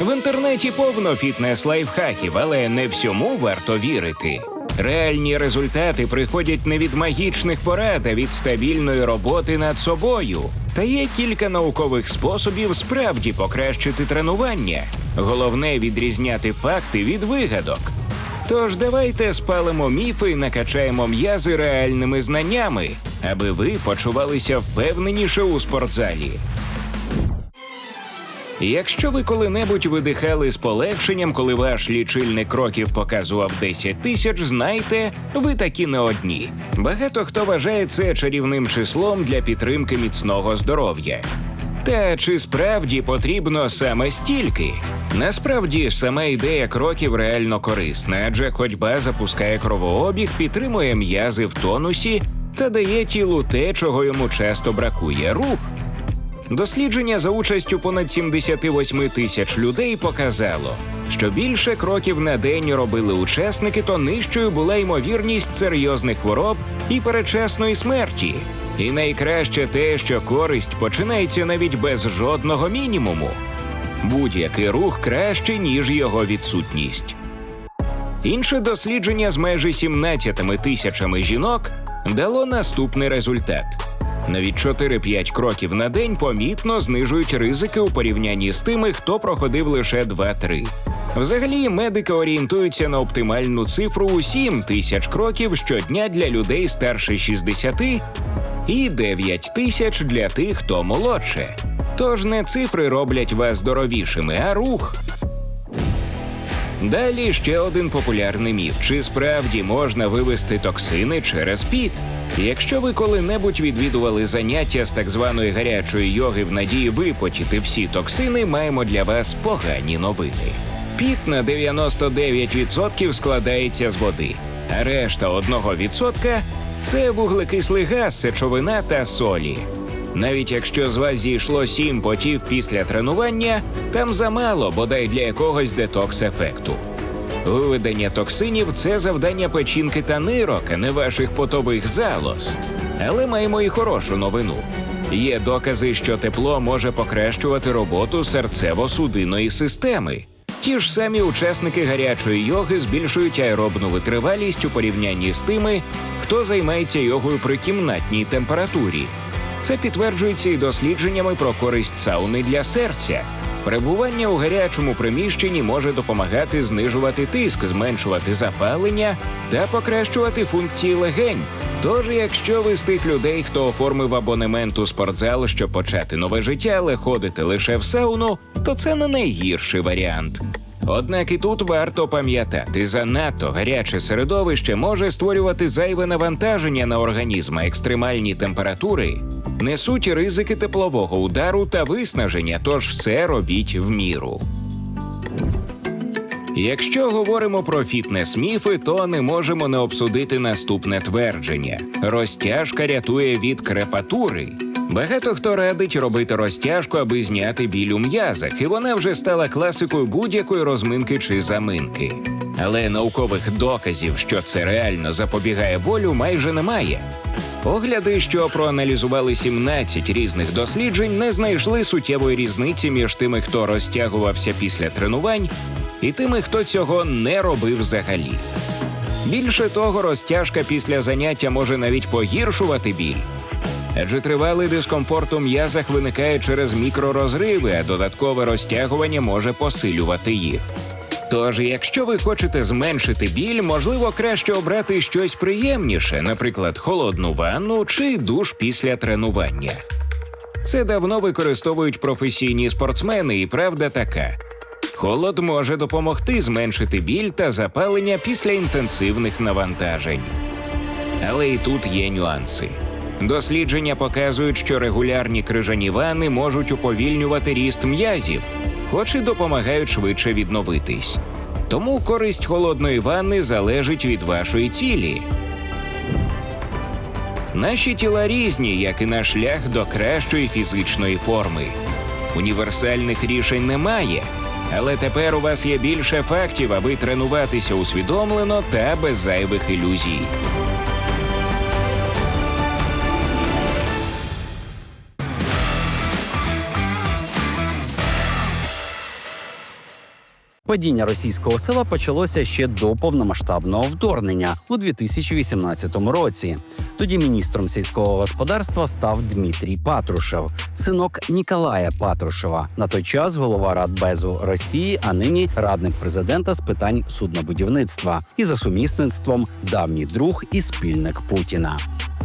В інтернеті повно фітнес-лайфхаків, але не всьому варто вірити. Реальні результати приходять не від магічних порад, а від стабільної роботи над собою. Та є кілька наукових способів справді покращити тренування. Головне відрізняти факти від вигадок. Тож давайте спалимо міфи і накачаємо м'язи реальними знаннями, аби ви почувалися впевненіше у спортзалі. Якщо ви коли-небудь видихали з полегшенням, коли ваш лічильник кроків показував 10 тисяч, знайте, ви такі не одні. Багато хто вважає це чарівним числом для підтримки міцного здоров'я. Та чи справді потрібно саме стільки? Насправді сама ідея кроків реально корисна, адже ходьба запускає кровообіг, підтримує м'язи в тонусі та дає тілу те, чого йому часто бракує рух. Дослідження за участю понад 78 тисяч людей показало, що більше кроків на день робили учасники, то нижчою була ймовірність серйозних хвороб і передчасної смерті. І найкраще те, що користь починається навіть без жодного мінімуму. Будь-який рух краще, ніж його відсутність. Інше дослідження з майже 17 тисячами жінок дало наступний результат. Навіть 4-5 кроків на день помітно знижують ризики у порівнянні з тими, хто проходив лише 2-3. Взагалі, медики орієнтуються на оптимальну цифру у 7 тисяч кроків щодня для людей старше 60 і 9 тисяч для тих, хто молодше. Тож не цифри роблять вас здоровішими, а рух. Далі ще один популярний міф: чи справді можна вивести токсини через піт? Якщо ви коли-небудь відвідували заняття з так званої гарячої йоги в надії випотіти всі токсини, маємо для вас погані новини. Піт на 99% складається з води, а решта 1% – це вуглекислий газ, сечовина та солі. Навіть якщо з вас зійшло сім потів після тренування, там замало, бодай для якогось детокс-ефекту. Виведення токсинів це завдання печінки та нирок, а не ваших потових залоз. Але маємо і хорошу новину. Є докази, що тепло може покращувати роботу серцево-судинної системи. Ті ж самі учасники гарячої йоги збільшують аеробну витривалість у порівнянні з тими, хто займається йогою при кімнатній температурі. Це підтверджується і дослідженнями про користь сауни для серця. Перебування у гарячому приміщенні може допомагати знижувати тиск, зменшувати запалення та покращувати функції легень. Тож, якщо ви з тих людей, хто оформив абонемент у спортзал, щоб почати нове життя, але ходите лише в сауну, то це не найгірший варіант. Однак і тут варто пам'ятати, занадто гаряче середовище може створювати зайве навантаження на організм, а екстремальні температури несуть ризики теплового удару та виснаження, тож все робіть в міру. Якщо говоримо про фітнес-міфи, то не можемо не обсудити наступне твердження: розтяжка рятує від крепатури. Багато хто радить робити розтяжку, аби зняти біль у м'язах, і вона вже стала класикою будь-якої розминки чи заминки. Але наукових доказів, що це реально запобігає болю, майже немає. Огляди, що проаналізували 17 різних досліджень, не знайшли суттєвої різниці між тими, хто розтягувався після тренувань, і тими, хто цього не робив взагалі. Більше того, розтяжка після заняття може навіть погіршувати біль. Адже тривалий дискомфорт у м'язах виникає через мікророзриви, а додаткове розтягування може посилювати їх. Тож, якщо ви хочете зменшити біль, можливо, краще обрати щось приємніше, наприклад, холодну ванну чи душ після тренування. Це давно використовують професійні спортсмени, і правда така. Холод може допомогти зменшити біль та запалення після інтенсивних навантажень. Але і тут є нюанси. Дослідження показують, що регулярні крижані ванни можуть уповільнювати ріст м'язів, хоч і допомагають швидше відновитись. Тому користь холодної ванни залежить від вашої цілі. Наші тіла різні, як і наш шлях до кращої фізичної форми. Універсальних рішень немає, але тепер у вас є більше фактів, аби тренуватися усвідомлено та без зайвих ілюзій. Падіння російського села почалося ще до повномасштабного вторгнення у 2018 році. Тоді міністром сільського господарства став Дмитрій Патрушев, синок Ніколая Патрушева. На той час голова Радбезу Росії, а нині радник президента з питань суднобудівництва і за сумісництвом давній друг і спільник Путіна.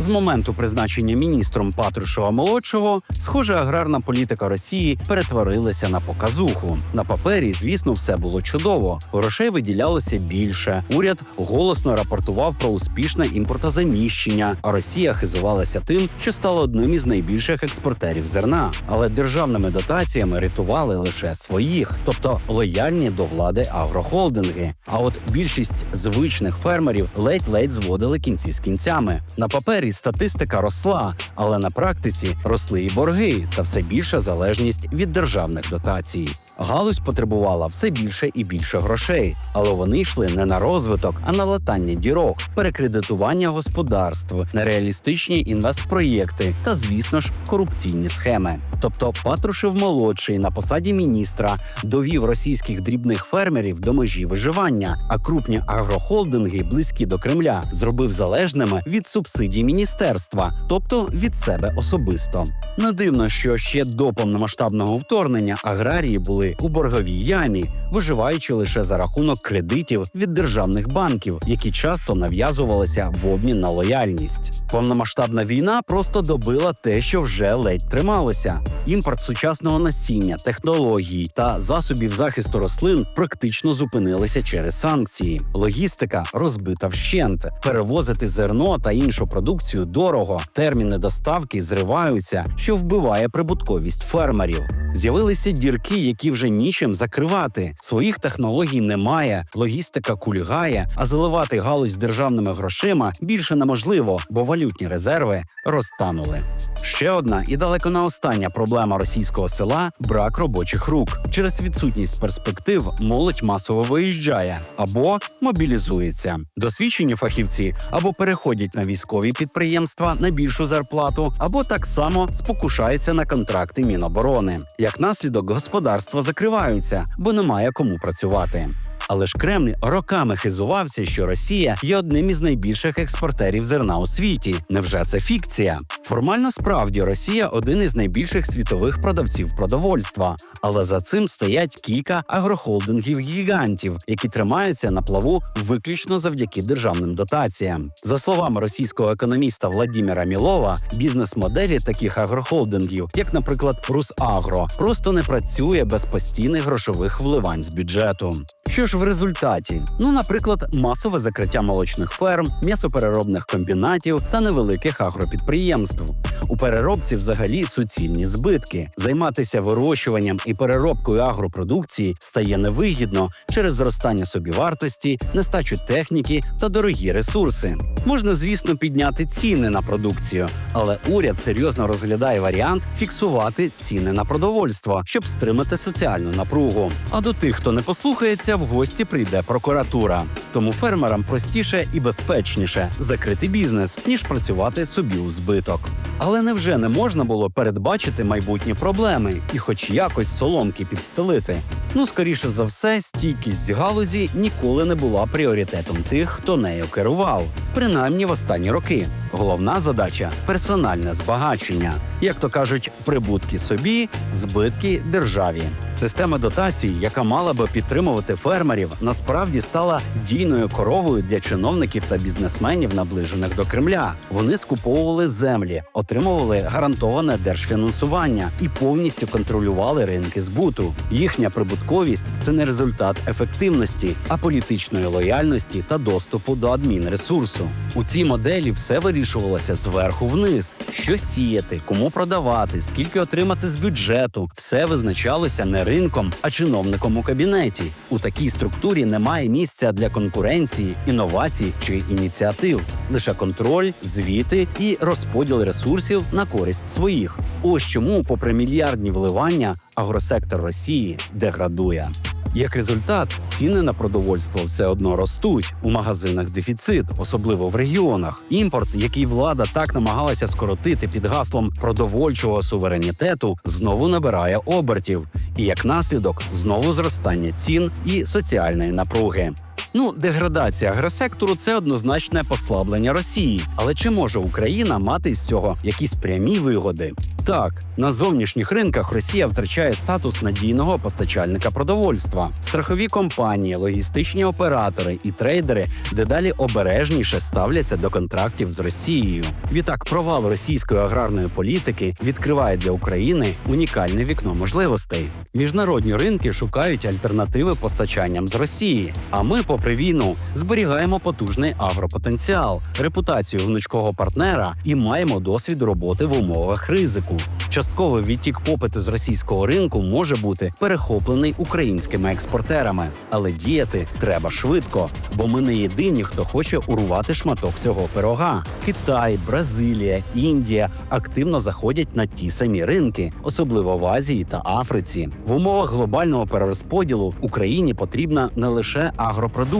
З моменту призначення міністром Патрушева молодшого, схоже, аграрна політика Росії перетворилася на показуху. На папері, звісно, все було чудово. Грошей виділялося більше. Уряд голосно рапортував про успішне імпортозаміщення. А Росія хизувалася тим, що стала одним із найбільших експортерів зерна. Але державними дотаціями рятували лише своїх, тобто лояльні до влади агрохолдинги. А от більшість звичних фермерів ледь-ледь зводили кінці з кінцями. На папері статистика росла, але на практиці росли і борги та все більша залежність від державних дотацій. Галузь потребувала все більше і більше грошей, але вони йшли не на розвиток, а на латання дірок, перекредитування господарств, нереалістичні інвестпроєкти та, звісно ж, корупційні схеми. Тобто Патрушев молодший на посаді міністра довів російських дрібних фермерів до межі виживання, а крупні агрохолдинги, близькі до Кремля, зробив залежними від субсидій міністерства, тобто від себе особисто. Не дивно, що ще до повномасштабного вторгнення аграрії були у борговій ямі, виживаючи лише за рахунок кредитів від державних банків, які часто нав'язувалися в обмін на лояльність. Повномасштабна війна просто добила те, що вже ледь трималося. Імпорт сучасного насіння, технологій та засобів захисту рослин практично зупинилися через санкції. Логістика розбита вщент. Перевозити зерно та іншу продукцію дорого. Терміни доставки зриваються, що вбиває прибутковість фермерів. З'явилися дірки, які вже нічим закривати. Своїх технологій немає, логістика кульгає, а заливати галузь державними грошима більше неможливо, бо валютні резерви розтанули. Ще одна і далеко не остання проблема російського села брак робочих рук. Через відсутність перспектив молодь масово виїжджає або мобілізується. Досвідчені фахівці або переходять на військові підприємства на більшу зарплату, або так само спокушаються на контракти Міноборони. Як наслідок, господарства закриваються, бо немає кому працювати. Але ж Кремль роками хизувався, що Росія є одним із найбільших експортерів зерна у світі. Невже це фікція? Формально справді Росія один із найбільших світових продавців продовольства, але за цим стоять кілька агрохолдингів гігантів, які тримаються на плаву виключно завдяки державним дотаціям. За словами російського економіста Владіміра Мілова, бізнес-моделі таких агрохолдингів, як, наприклад, Русагро, просто не працює без постійних грошових вливань з бюджету. Що ж в результаті? Ну, наприклад, масове закриття молочних ферм, м'ясопереробних комбінатів та невеликих агропідприємств. У переробці взагалі суцільні збитки. Займатися вирощуванням і переробкою агропродукції стає невигідно через зростання собівартості, нестачу техніки та дорогі ресурси. Можна, звісно, підняти ціни на продукцію, але уряд серйозно розглядає варіант фіксувати ціни на продовольство, щоб стримати соціальну напругу. А до тих, хто не послухається, в гості прийде прокуратура. Тому фермерам простіше і безпечніше закрити бізнес, ніж працювати собі у збиток. Але невже не можна було передбачити майбутні проблеми і, хоч якось, соломки підстелити? Ну, скоріше за все, стійкість галузі ніколи не була пріоритетом тих, хто нею керував, принаймні в останні роки. Головна задача персональне збагачення. Як то кажуть, прибутки собі, збитки державі. Система дотацій, яка мала би підтримувати фермерів, насправді стала дійною коровою для чиновників та бізнесменів, наближених до Кремля. Вони скуповували землі, отримували гарантоване держфінансування і повністю контролювали ринки збуту. Їхня прибутковість це не результат ефективності, а політичної лояльності та доступу до адмінресурсу. У цій моделі все вирішувалося зверху вниз: що сіяти, кому продавати, скільки отримати з бюджету. Все визначалося не ринком, а чиновником у кабінеті. У такій структурі немає місця для конкуренції, інновацій чи ініціатив. Лише контроль, звіти і розподіл ресурсів на користь своїх. Ось чому, попри мільярдні вливання, агросектор Росії деградує. Як результат, ціни на продовольство все одно ростуть. У магазинах дефіцит, особливо в регіонах. Імпорт, який влада так намагалася скоротити під гаслом продовольчого суверенітету, знову набирає обертів. І як наслідок знову зростання цін і соціальної напруги. Ну, деградація агросектору це однозначне послаблення Росії. Але чи може Україна мати з цього якісь прямі вигоди? Так, на зовнішніх ринках Росія втрачає статус надійного постачальника продовольства. Страхові компанії, логістичні оператори і трейдери дедалі обережніше ставляться до контрактів з Росією. Відтак, провал російської аграрної політики відкриває для України унікальне вікно можливостей. Міжнародні ринки шукають альтернативи постачанням з Росії. А ми, попри війну, зберігаємо потужний агропотенціал, репутацію гнучкого партнера і маємо досвід роботи в умовах ризику. Частковий відтік попиту з російського ринку може бути перехоплений українськими експортерами, але діяти треба швидко, бо ми не єдині, хто хоче урвати шматок цього пирога. Китай, Бразилія, Індія активно заходять на ті самі ринки, особливо в Азії та Африці. В умовах глобального перерозподілу Україні потрібна не лише агропродукція,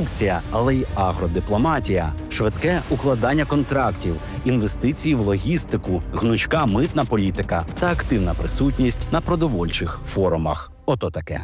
але й агродипломатія, швидке укладання контрактів, інвестиції в логістику, гнучка митна політика та активна присутність на продовольчих форумах. Ото таке.